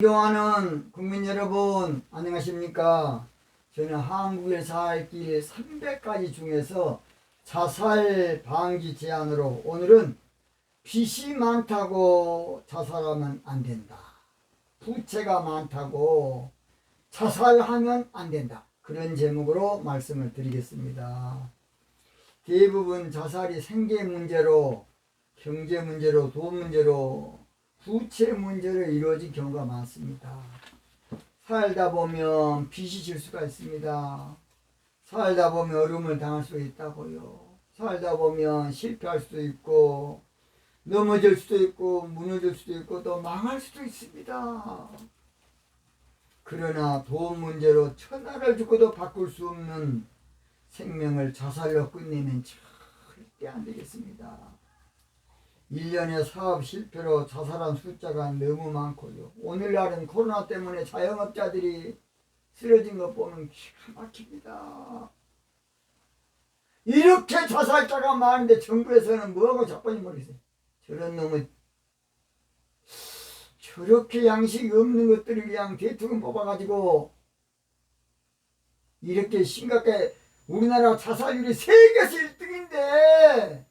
존경하는 국민 여러분 안녕하십니까? 저는 한국의 살길 300가지 중에서 자살 방지 제안으로 오늘은 빚이 많다고 자살하면 안 된다. 부채가 많다고 자살하면 안 된다. 그런 제목으로 말씀을 드리겠습니다. 대부분 자살이 생계 문제로 경제 문제로 돈 문제로 부채 문제로 이루어진 경우가 많습니다. 살다 보면 빚이 질 수가 있습니다. 살다 보면 어려움을 당할 수 있다고요. 살다 보면 실패할 수도 있고 넘어질 수도 있고 무너질 수도 있고 또 망할 수도 있습니다. 그러나 돈 문제로 천하를 주고도 바꿀 수 없는 생명을 자살로 끝내면 절대 안 되겠습니다. 1년에 사업 실패로 자살한 숫자가 너무 많고요. 오늘날은 코로나 때문에 자영업자들이 쓰러진 것 보면 기가 막힙니다. 이렇게 자살자가 많은데 정부에서는 뭐하고 자빠지 모르겠어요. 저런 놈은 저렇게 양식이 없는 것들을 그냥 대통령 뽑아가지고 이렇게 심각하게 우리나라 자살률이 세계에서 1등인데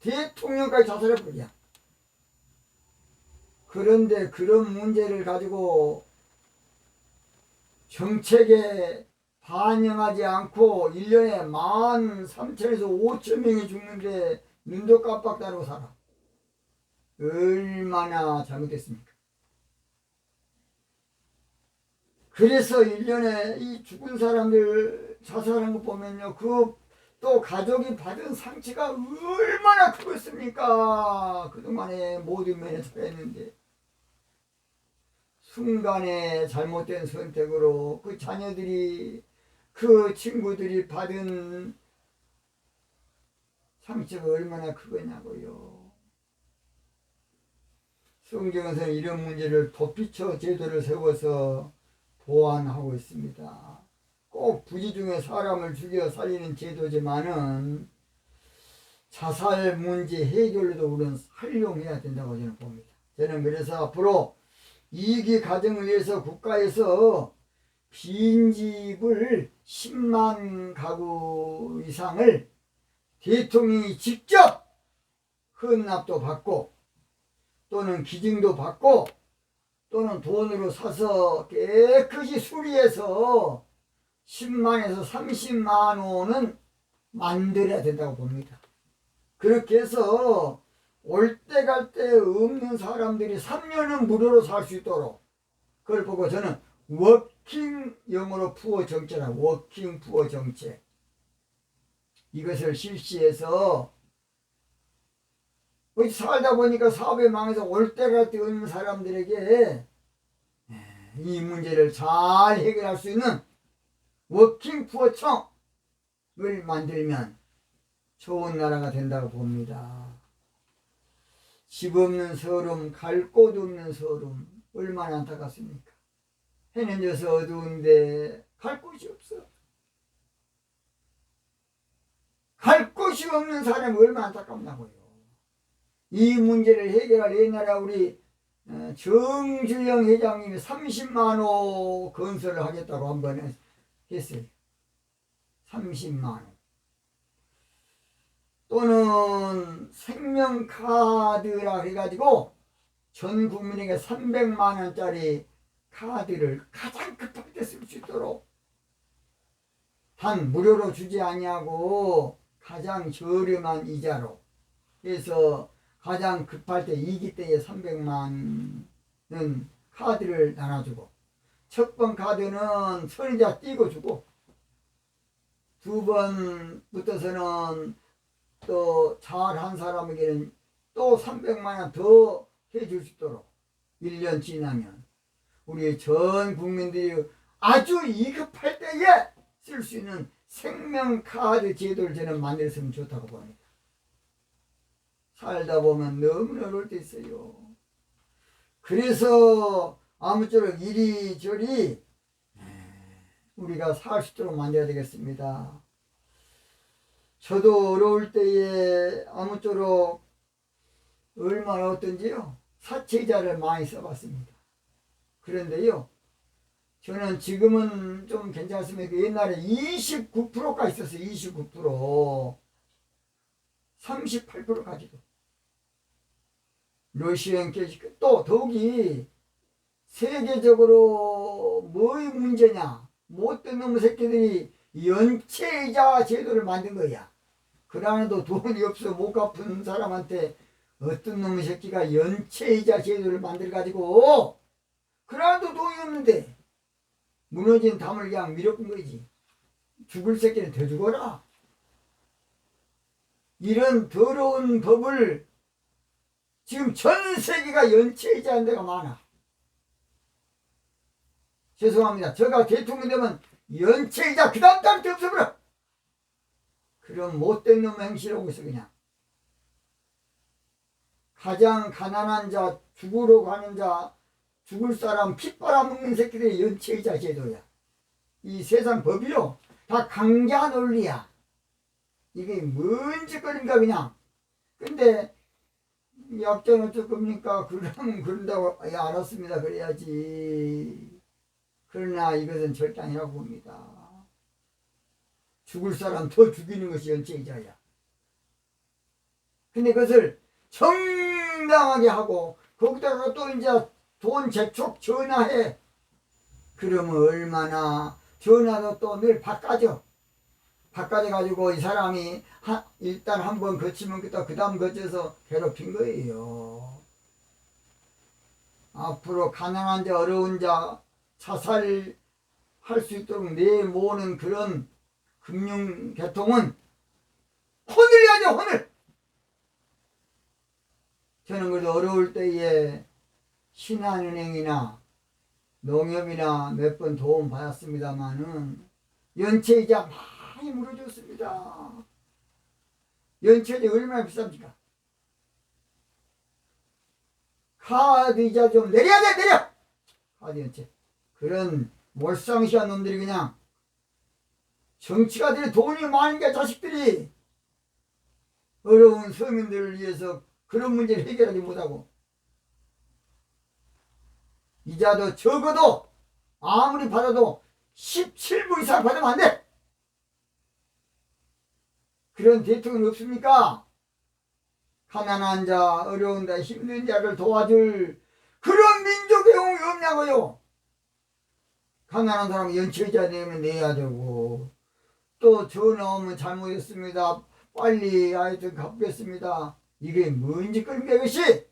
대통령까지 자살해버려. 그런데 그런 문제를 가지고 정책에 반영하지 않고 1년에 만 3천에서 5천 명이 죽는데 눈도 깜빡 다르고 살아. 얼마나 잘못됐습니까? 그래서 1년에 이 죽은 사람들 자살하는 거 보면요. 그 또 가족이 받은 상처가 얼마나 크겠습니까? 그동안에 모든 면에 잘했는데 순간에 잘못된 선택으로 그 자녀들이 그 친구들이 받은 상처가 얼마나 크겠냐고요. 성경에서는 이런 문제를 덧비쳐 제도를 세워서 보완하고 있습니다. 꼭 부지 중에 사람을 죽여 살리는 제도지만은 자살 문제 해결로도 우리는 활용해야 된다고 저는 봅니다. 저는 그래서 앞으로 이기 가정을 위해서 국가에서 빈집을 10만 가구 이상을 대통령이 직접 헌납도 받고 또는 기증도 받고 또는 돈으로 사서 깨끗이 수리해서 10만에서 30만 원은 만들어야 된다고 봅니다. 그렇게 해서 올 때갈때 없는 사람들이 3년은 무료로 살 수 있도록 그걸 보고 저는 워킹 영어로 푸어 정책이라 워킹 푸어 정책 이것을 실시해서 살다 보니까 사업에 망해서 올때갈때 없는 사람들에게 이 문제를 잘 해결할 수 있는 워킹 푸어 청을 만들면 좋은 나라가 된다고 봅니다. 집 없는 서름, 갈 곳 없는 서름, 얼마나 안타깝습니까? 해는 져서 어두운데 갈 곳이 없어. 갈 곳이 없는 사람이 얼마나 안타깝냐고요. 이 문제를 해결할 옛날에 우리 어, 정주영 회장님이 30만호 건설을 하겠다고 한 번 했어요. 30만 원. 또는 생명카드라 해가지고 전 국민에게 300만 원짜리 카드를 가장 때쓸수 있도록 단 무료로 주지 아니하고 가장 저렴한 이자로 해서 가장 급할 때 이기 때에 300만은 카드를 나눠주고 첫 번 카드는 선의자 띄고 주고 두 번부터서는 또 잘한 사람에게는 또 300만 원 더 해줄 수 있도록 1년 지나면 우리 전 국민들이 아주 이급할 때에 쓸 수 있는 생명카드 제도를 저는 만들었으면 좋다고 봅니다. 살다 보면 너무 어려울 때 있어요. 그래서 아무쪼록 이리저리 우리가 살 수 있도록 만들어야 되겠습니다. 저도 어려울 때에 아무쪼록 얼마나 어떤지요? 사채자를 많이 써봤습니다. 그런데요. 저는 지금은 좀 괜찮습니다. 그 옛날에 29%가 있었어요. 29%. 38%까지도. 러시안 게시 또 더욱이 세계적으로 뭐의 문제냐? 못된 놈의 새끼들이 연체이자 제도를 만든 거야. 그러나도 돈이 없어 못 갚은 사람한테 어떤 놈의 새끼가 연체이자 제도를 만들어 가지고 그러나도 돈이 없는데 무너진 담을 그냥 밀어꾼 거지. 죽을 새끼는 더 죽어라. 이런 더러운 법을 지금 전 세계가 연체이자 한 데가 많아. 죄송합니다. 제가 대통령 되면 연체이자 그 다음 달부터 없어버려. 그런 못된 놈 행실하고 있어 그냥. 가장 가난한 자, 죽으러 가는 자, 죽을 사람 피 빨아먹는 새끼들이 연체이자 제도야. 이 세상 법이요. 다 강자 논리야. 이게 뭔 짓거리인가 그냥. 근데 약자는 어쩔 겁니까? 그러면 그런다고 예, 알았습니다. 그래야지. 그러나 이것은 절대 아니라고 봅니다. 죽을 사람 더 죽이는 것이 연체이자야. 근데 그것을 정당하게 하고 거기다가 또 이제 돈 재촉 전화해. 그러면 얼마나 전화도 또 늘 바꿔줘. 바꿔줘 가지고 이 사람이 하, 일단 한 번 거치면 또그 다음 거쳐서 괴롭힌 거예요. 앞으로 가난한 자 어려운 자 자살할 수 있도록 내모는 그런 금융 계통은 혼을 해야죠 혼을 저는 그래도 어려울 때에 신한은행이나 농협이나 몇 번 도움 받았습니다마는 연체이자 많이 물어줬습니다. 연체이자 얼마나 비쌉니까? 카드 이자 좀 내려야 돼 내려 카드 연체 그런 몰상시한 놈들이 그냥 정치가들이 돈이 많으니까 자식들이 어려운 서민들을 위해서 그런 문제를 해결하지 못하고 이자도 적어도 아무리 받아도 17부 이상 받으면 안 돼. 그런 대통령 없습니까? 가난한 자, 어려운 자, 힘든 자를 도와줄 그런 민족의 영웅이 없냐고요. 가난한 사람 연체이자 내면 내야 되고 또 전화 오면 잘못했습니다. 빨리 하여튼 갚겠습니다. 이게 뭔 짓거리입니까 이것이?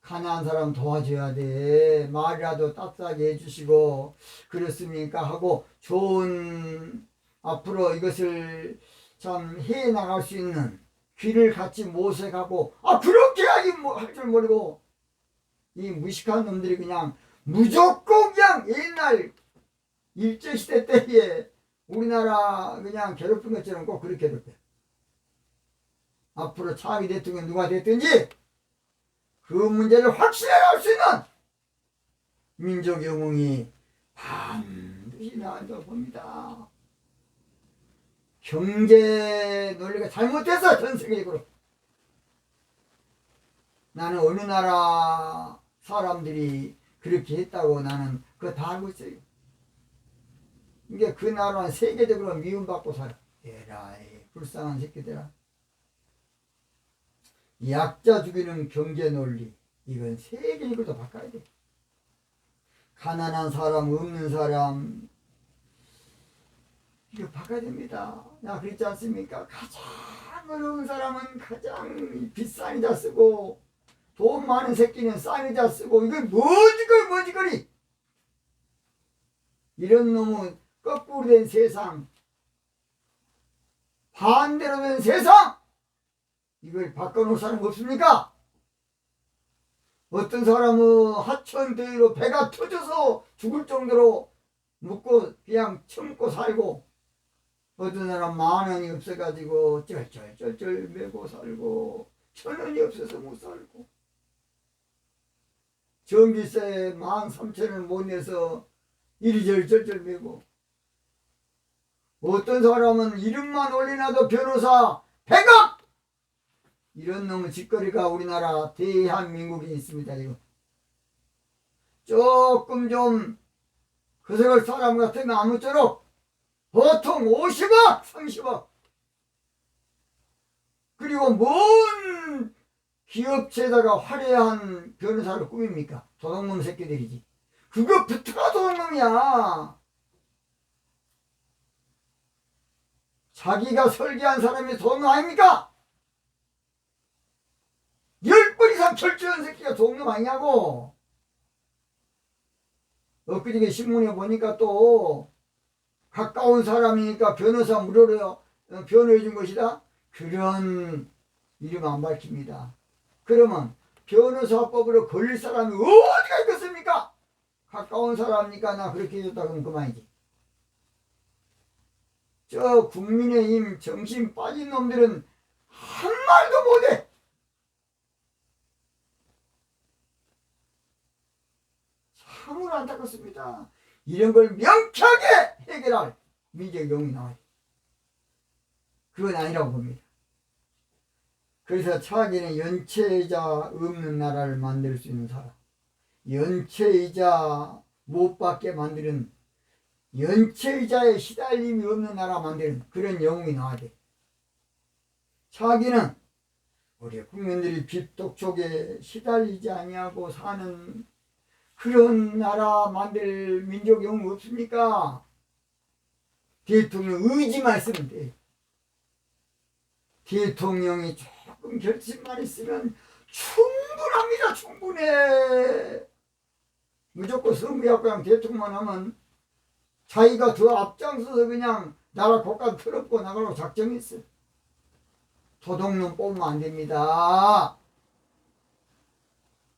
가난한 사람 도와줘야 돼. 말이라도 따뜻하게 해주시고 그렇습니까 하고 좋은 앞으로 이것을 참 해 나갈 수 있는 귀를 같이 모색하고 아 그렇게 하기 할 줄 모르고 이 무식한 놈들이 그냥 무조건 그냥 옛날 일제시대 때에 우리나라 그냥 괴롭힌 것처럼 꼭 그렇게 괴롭혀. 앞으로 차기 대통령 누가 됐든지 그 문제를 확실하게 할수 있는 민족 영웅이 반드시 나온다고 봅니다. 경제 논리가 잘못돼서 전 세계적으로 나는 어느 나라 사람들이 그렇게 했다고 나는 그거 다 알고 있어요. 이게 그 나라는 세계적으로 미움받고 살아. 에라이 불쌍한 새끼들아. 약자 죽이는 경제 논리 이건 세계적으로 바꿔야 돼. 가난한 사람 없는 사람 이거 바꿔야 됩니다. 야 그렇지 않습니까? 가장 어려운 사람은 가장 비싼 이자 쓰고 돈 많은 새끼는 싼 이자 쓰고 이건 뭐지거리 뭐지거리 이런 놈은 거꾸로 된 세상 반대로 된 세상 이걸 바꿔놓을 사람 없습니까? 어떤 사람은 하천대로 배가 터져서 죽을 정도로 묵고 그냥 참고 살고 어떤 사람 만 원이 없어가지고 쩔쩔쩔쩔 매고 살고 천 원이 없어서 못 살고 전기세 만 삼천 원 못 내서 이리저리 쩔쩔 매고 어떤 사람은 이름만 올리나도 변호사 100억 이런 놈의 짓거리가 우리나라 대한민국에 있습니다. 이거 조금 좀 그석을 사람 같으면 아무쪼록 보통 50억, 30억 그리고 뭔 기업체에다가 화려한 변호사를 꾸밉니까? 도둑놈 새끼들이지. 그거 붙어가 도둑놈이야. 자기가 설계한 사람이 도둑놈 아닙니까? 열 번 이상 철저한 새끼가 도둑놈 아니냐고. 엊그저께 신문에 보니까 또 가까운 사람이니까 변호사 무료로 어, 변호해 준 것이다. 그런 이름 안 밝힙니다. 그러면 변호사법으로 걸릴 사람이 어디가 있겠습니까? 가까운 사람이니까 나 그렇게 해줬다 그러면 그만이지. 저 국민의힘 정신 빠진 놈들은 한 말도 못해. 참으로 안타깝습니다. 이런 걸 명쾌하게 해결할 민족 용이 나와요. 그건 아니라고 봅니다. 그래서 차기는 연체이자 없는 나라를 만들 수 있는 사람. 연체이자 못 받게 만드는 연체이자에 시달림이 없는 나라 만드는 그런 영웅이 나와야 돼. 차기는 우리 국민들이 빚독촉에 시달리지 아니하고 사는 그런 나라 만들 민족 영웅 없습니까? 대통령 의지만 쓰면 돼. 대통령이 조금 결심만 있으면 충분합니다. 충분해. 무조건 선거하고 그냥 대통령만 하면 자기가 더 앞장서서 그냥 나라 국가 틀었고 나가라고 작정했어. 도둑놈 뽑으면 안 됩니다.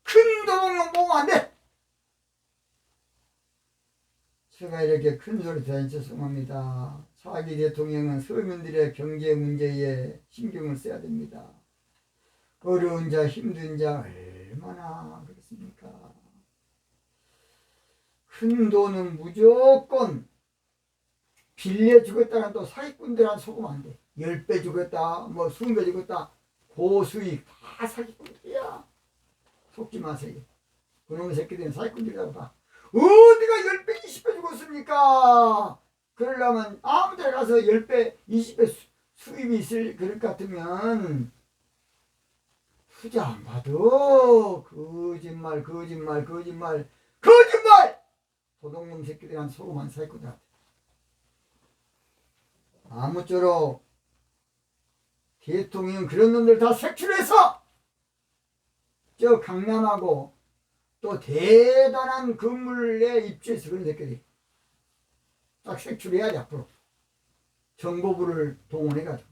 큰 도둑놈 뽑으면 안 돼. 제가 이렇게 큰 소리 대한 죄송합니다. 차기 대통령은 서민들의 경제 문제에 신경을 써야 됩니다. 어려운 자, 힘든 자 얼마나 그렇습니까? 큰 돈은 무조건 빌려 주겠다는 또 사기꾼들한테 속으면 안 돼. 열배 주겠다, 뭐 스무 배 주겠다. 고수익 다 사기꾼들이야. 속지 마세요. 그놈의 새끼들은 사기꾼들이라고 봐. 어디가 10배, 20배 죽었습니까? 그러려면 아무 데 가서 10배, 20배 수, 수입이 있을 그릇 같으면 투자 안 봐도 거짓말, 거짓말, 거짓말, 거짓말! 도둑놈 새끼들한테 속으면 살 거다. 아무쪼록 대통령 그런 놈들 다 색출해서 저 강남하고 또 대단한 건물에 입주해서 그런 새끼들이 딱 색출해야지 앞으로 정보부를 동원해가지고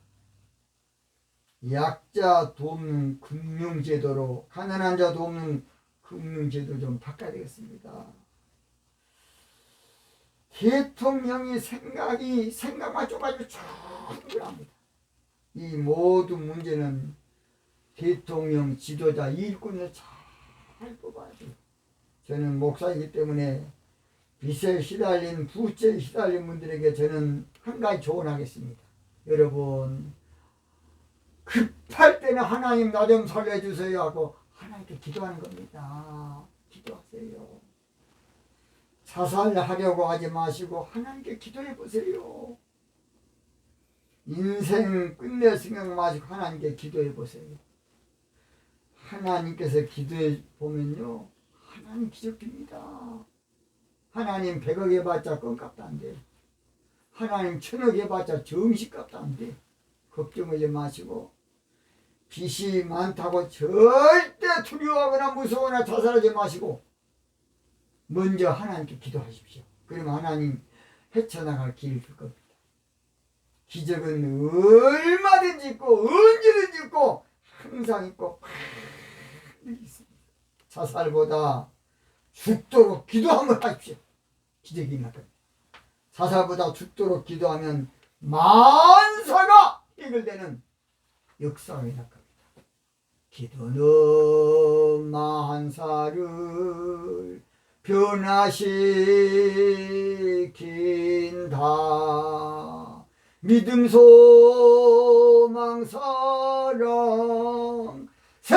약자 돕는 금융제도로 가난한 자 돕는 금융제도 좀 바꿔야 되겠습니다. 대통령이 생각이 생각만 좁아지고 충분합니다. 이 모든 문제는 대통령 지도자 일꾼을 잘 뽑아야 돼요. 저는 목사이기 때문에 빚에 시달린 부채에 시달린 분들에게 저는 한 가지 조언하겠습니다. 여러분 급할 때는 하나님 나 좀 살려주세요 하고 하나님께 기도하는 겁니다. 기도하세요. 자살하려고 하지 마시고 하나님께 기도해 보세요. 인생 생각 마시고 하나님께 기도해 보세요. 하나님께서 기도해 보면요. 하나님 기적입니다. 하나님 백억 해봤자 껌값도 안 돼. 하나님 천억 해봤자 정식값도 안 돼. 걱정하지 마시고 빚이 많다고 절대 두려워하거나 무서워하거나 자살하지 마시고 먼저 하나님께 기도하십시오. 그러면 하나님 헤쳐나갈 길을 줄 겁니다. 기적은 얼마든지 있고 언제든지 있고 항상 있고. 자살보다 죽도록 기도 한번 하십시오. 기적이 일어날 겁니다. 자살보다 죽도록 기도하면 만사가 해결되는 역사가 일어날 겁니다. 기도는 만사를 변화시킨다. 믿음, 소망, 사랑, 새